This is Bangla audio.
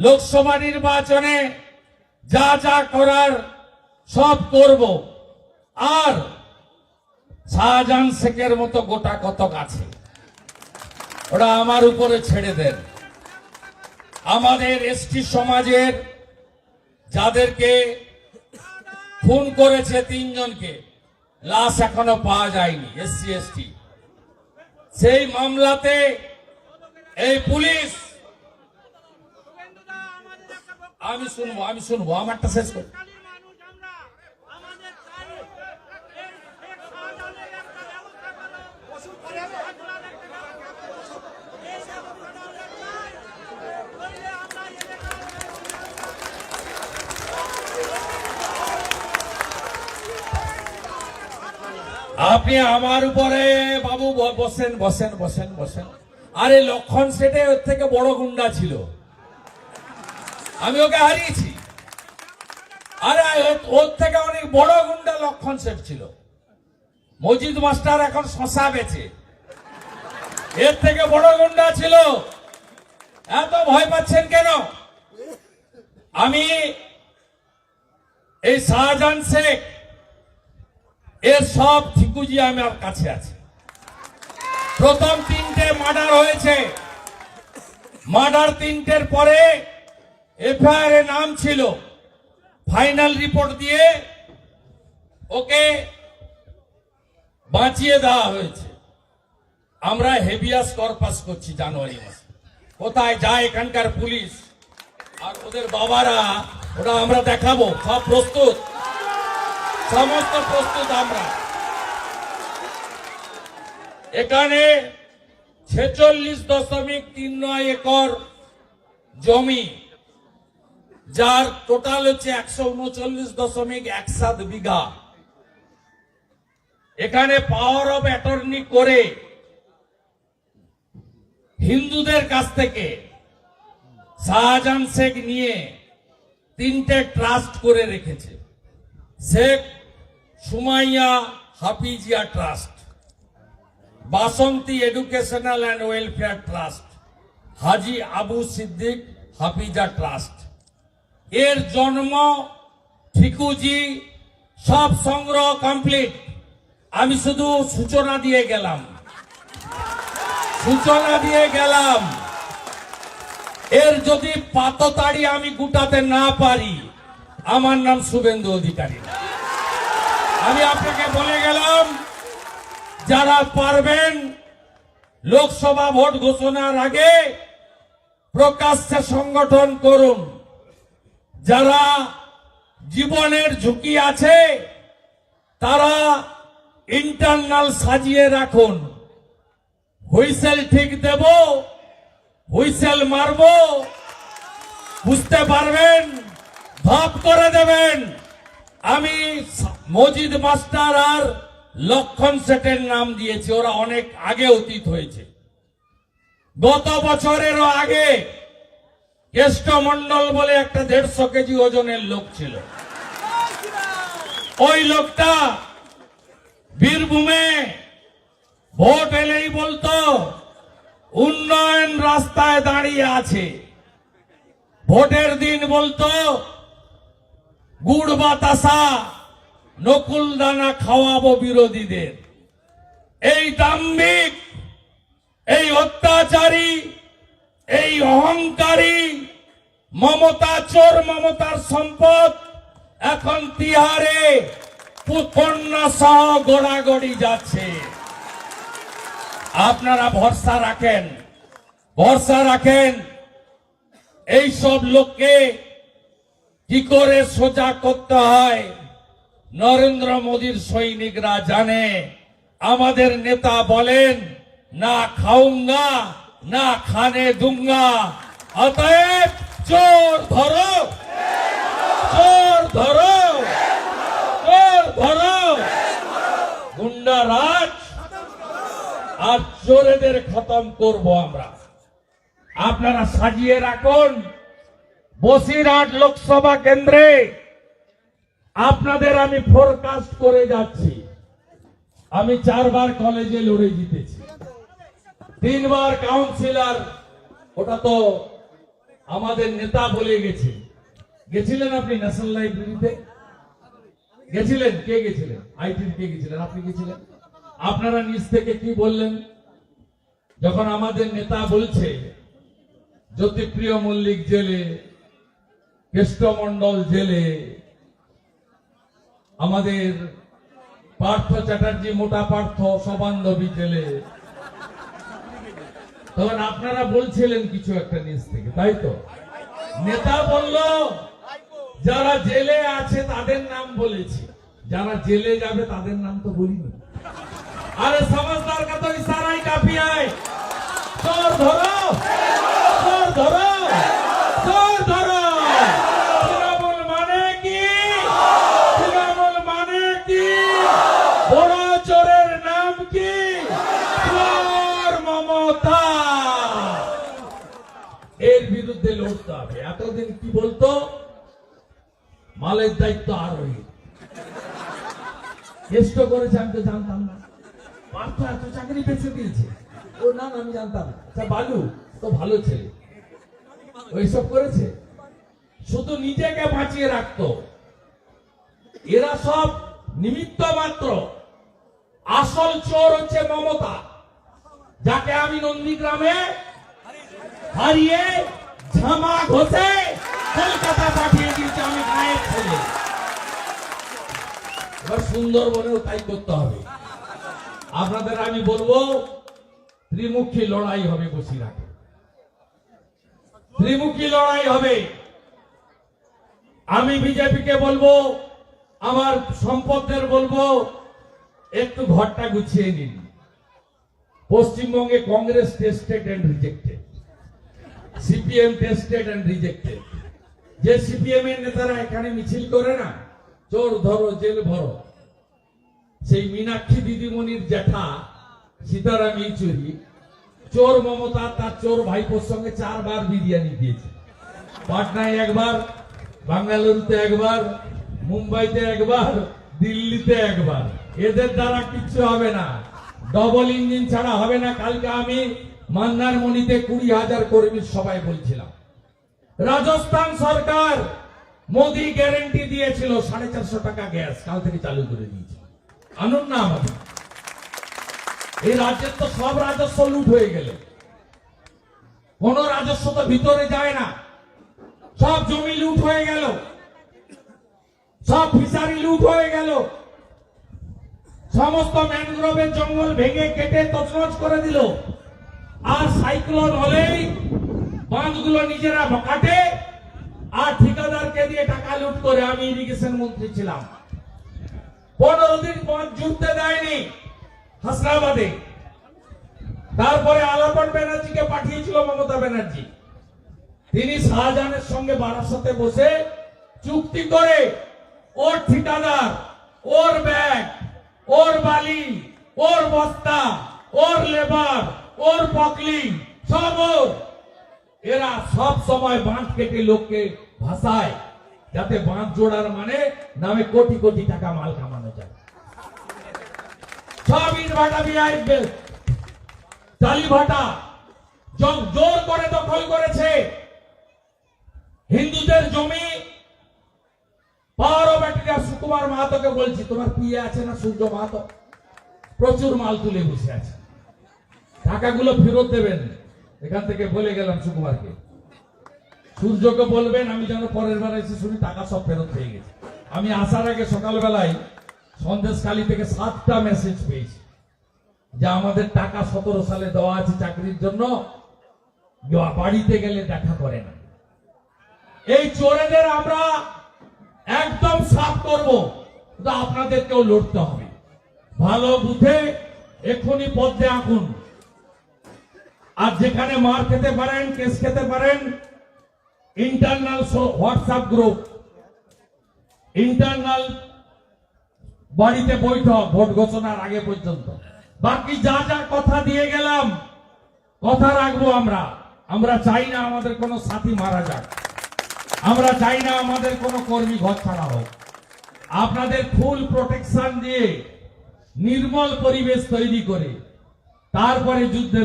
লোকসভা নির্বাচনে যা যা করার সব করব। আর শাহজাহান শেখের মতো গোটা কতক আছে? ওরা আমার উপরে ছেড়ে দেন। আমাদের এসটি সমাজের যাদেরকে খুন করেছে তিনজনকে, লাশ এখনও পাওয়া যায়নি, এসসি, এসটি। সেই মামলাতে এই পুলিশ আমি শুনব আমি শুনব, আমারটা শেষ করি। আপনি আমার উপরে, বাবু বসেন বসেন বসেন বসেন। আরে লক্ষণ সেটে ওর থেকে বড় গুন্ডা ছিল। আমি ওকে হারিয়েছি। আরে ওর থেকে অনেক বড় গুন্ডা লক্ষণ সেট ছিল। মজিদ মাস্টার এখন শশা বেচে। এর থেকে বড় গুন্ডা ছিল। এত ভয় পাচ্ছেন কেন? আমি এই শাহজাহান শেখ, এর সব ঠিকুজি আমার কাছে আছে। প্রথম তিনটে মার্ডার হয়েছে। মার্ডার তিনটের পরে এফআইআর এ নাম ছিল ফাইনাল রিপোর্ট দিয়ে ওকে বাঁচিয়ে দেওয়া হয়েছে। আমরা হেভিয়াস কর্পাস করছি জানুয়ারি মাসে। কোথায় যায় এখানকার পুলিশ? আর ওদের বাবারা ওটা আমরা দেখাবো। সব প্রস্তুত? সমস্ত প্রস্তুত আমরা। এখানে ছেচল্লিশ দশমিক তিন নয় একর জমি যার টোটাল হচ্ছে একশো উনচল্লিশ দশমিক এক সাত বিঘা। এখানে পাওয়ার অফ অ্যাটর্নি করে হিন্দুদের কাছ থেকে শাহজাহান শেখ নিয়ে তিনটে ট্রাস্ট করে রেখেছে। Sheikh Sumaiya Hafizia trust Basanti educational and welfare trust Haji Abu Siddique Hafiza trust এর জন্ম ঠিকুজি, সব সংগ্রহ কমপ্লিট আমি শুধু সূচনা দিয়ে গেলাম। সূচনা দিয়ে গেলাম। এর যদি পাততাড়ি আমি গুটাতে না পারি, আমার নাম শুভেন্দু অধিকারী। আমি আপনাকে বলে গেলাম, যারা পারবেন, লোকসভা ভোট ঘোষণার আগে প্রকাশ্যে সংগঠন করুন। যারা জীবনের ঝুঁকি আছে, তারা ইন্টারনাল সাজিয়ে রাখুন। হুইসেল ঠিক দেব, হুইসেল মারবো, বুঝতে পারবেন ধপ করে দেবেন। আমি মজিদ মাস্টার আর লক্ষণ সেটের নাম দিয়েছি, ওরা অনেক আগে অতীত হয়েছে। গত বছরেরও আগে কেষ্ট মন্ডল বলে একটা দেড়শো কেজি ওজনের লোক ছিল। ওই লোকটা বীরভূমে ভোট এলেই বলতো, উন্নয়ন রাস্তায় দাঁড়িয়ে আছে। ভোটের দিন বলতো, গুড় বাতাসা, নকুল দানা খাওয়াবো বিরোধীদের। এই দাম্ভিক, এই অত্যাচারী এই অহংকারী মমতা চোর মমতার সম্পদ এখন তিহারে কন্যা সহ গোড়াগড়ি যাচ্ছে। আপনারা ভরসা রাখেন ভরসা রাখেন। এই সব লোককে কি করে সোজা করতে হয়? নরেন্দ্র মোদীর সৈনিকরা জানে, আমাদের নেতা বলেন, না খাউঙ্গা না খানে দুঙ্গা, অতএব চোর ধরো। চোর ধরো। চোর ধরো। গুন্ডা রাজ, আর চোরেদের খতম করব আমরা। আপনারা সাজিয়ে রাখুন। বসিরহাট লোকসভা কেন্দ্রে আপনাদের আমি ফোরকাস্ট করে যাচ্ছি। আমি চারবার কলেজে লড়ে জিতেছি। তিনবার কাউন্সিলর ওটা তো আমাদের নেতা বলে গেছে। গেছিলেন আপনি ন্যাশনাল লাইব্রেরিতে গেছিলেন? কে গেছিলেন? আইটির কে গেছিলেন? আপনি গেছিলেন? আপনারা নিজ থেকে কি বললেন? যখন আমাদের নেতা বলছে, জ্যোতিপ্রিয় মল্লিক জেলে কেষ্টমন্ডল জেলে, আমাদের পার্থ চ্যাটার্জি, মোটা পার্থ, সবান্ধবী জেলে তখন আপনারা বলছিলেন কিছু একটা নিজ থেকে, তাই তো? নেতা বলল, যারা জেলে আছে তাদের নাম বলেছি, যারা জেলে যাবে তাদের নাম তো বলিনি। আরে সমাজদার কথা সারাই কাপিয়ায় ধরো ধরো। এর বিরুদ্ধে লড়তে হবে। এতদিন কি বলতো? মালের দায়িত্ব কেষ্ট করেছে, আমি তো জানতাম না। পার্থ এত চাকরি দিয়েছে। আমি জানতাম বালু, তো ভালো ছেলে। ওইসব করেছে? শুধু নিজেকে বাঁচিয়ে রাখতো। এরা সব নিমিত্ত মাত্র। আসল চোর হচ্ছে মমতা, যাকে আমি নন্দীগ্রামে হারিয়ে ঝামা ঘষে কলকাতা পাঠিয়ে দিয়েছি আমি গায়ের ছেলে। এবার সুন্দরবনেও তাই করতে হবে। আপনাদের আমি বলব, ত্রিমুখী লড়াই হবে বসিরহাটে। ত্রিমুখী লড়াই হবে। আমি বিজেপিকে বলব, আমার সম্পদদের বলব, একটু ঘরটা গুছিয়ে নিন। পশ্চিমবঙ্গে Congress tested and rejected CPM tested and rejected যে সিপিএম এর নেতারা এখানে মিছিল করে না, চোর ধরো, জেল ভরো। সেই মীনাক্ষী দিদিমণির জ্যাঠা সীতারাম ইচুরি চোর মমতা তার চোর ভাইপোর সঙ্গে চারবার বিরিয়ানি দিয়েছে। পাটনায় একবার, বাঙ্গালুরুতে একবার, মুম্বাইতে একবার, দিল্লিতে একবার। এদের দ্বারা কিচ্ছু হবে না। ডবল ইঞ্জিন ছাড়া হবে না। কালকে আমি মন্দারমণিতে কুড়ি হাজার কর্মীর সবাই বলছিলাম। রাজস্থান সরকার মোদি গ্যারেন্টি দিয়েছিল সাড়ে চারশো টাকা গ্যাস, কাল থেকে চালু করে দিয়েছে। আনুন না আমাদের। এই রাজ্যের তো সব রাজস্ব লুট হয়ে গেল। কোন রাজস্ব তো ভিতরে যায় না। সব জমি লুট হয়ে গেল। সব ফিশারি লুট হয়ে গেল। সমস্ত ম্যানগ্রোভের জঙ্গল ভেঙে কেটে তছনছ করে দিল। আর সাইক্লোন হলেই বাঁধগুলো নিজেরা কাটে আর ঠিকাদারকে দিয়ে টাকা লুট করে আমি ইরিগেশন মন্ত্রী ছিলাম। পনেরো দিন বাঁধ জুড়তে দেয়নি হাসনাবাদে। তারপরে আলাপন ব্যানার্জিকে পাঠিয়েছিল মমতা ব্যানার্জি। তিনি শাহজাহানের সঙ্গে বারাসতে বসে চুক্তি করে ওর ঠিকাদার, ওর ব্যাগ, ওর বালি, ওর বস্তা, ওর লেবার ওর পকলি, সব এরা সব সময় বাঁধ কেটে লোককে ভাসায়, যাতে বাঁধ জোড়ার মানে নামে কোটি কোটি টাকা মাল কামানো যায়। সব ইট ভাটা বিআই টালি ভাটা জোর করে দখল করেছে। হিন্দুদের জমি অফ ব্যাটারিয়া সুকুমার মাহাতোকে বলছি, তোমার পিয়ে আছে না সূর্য মাহাতো? প্রচুর মাল তুলে বসে আছে। টাকাগুলো ফেরত দেবেন। এখান থেকে বলে গেলাম সুকুমারকে, সূর্যকে বলবেন, আমি যেন পরের বার এসে শুনি টাকা সব ফেরত পেয়ে গেছে। আমি আসার আগে সকালবেলায় সন্দেশখালী থেকে সাতটা মেসেজ পেয়েছি, যে আমাদের টাকা সতেরো সালে দেওয়া আছে চাকরির জন্য বাড়িতে গেলে দেখা করে না। এই চোরেদের আমরা একদম সাফ করব আপনাদেরকেও লড়তে হবে। ভালো বুঝে এক্ষুনি পদ্মে আঁকুন। আর যেখানে মার খেতে পারেন, কেস খেতে পারেন ইন্টারনাল হোয়াটসঅ্যাপ গ্রুপ ইন্টারনাল বাড়িতে বৈঠক, ভোট ঘোষণার আগে পর্যন্ত। বাকি যা যা কথা দিয়ে গেলাম, কথা রাখব আমরা। আমরা চাই না আমাদের কোনো সাথী মারা যাক। আমরা চাই না আমাদের কোনো কর্মী ঘর ছাড়া হোক। আপনাদের ফুল প্রোটেকশন দিয়ে নির্মল পরিবেশ তৈরি করে, তারপরে যুদ্ধে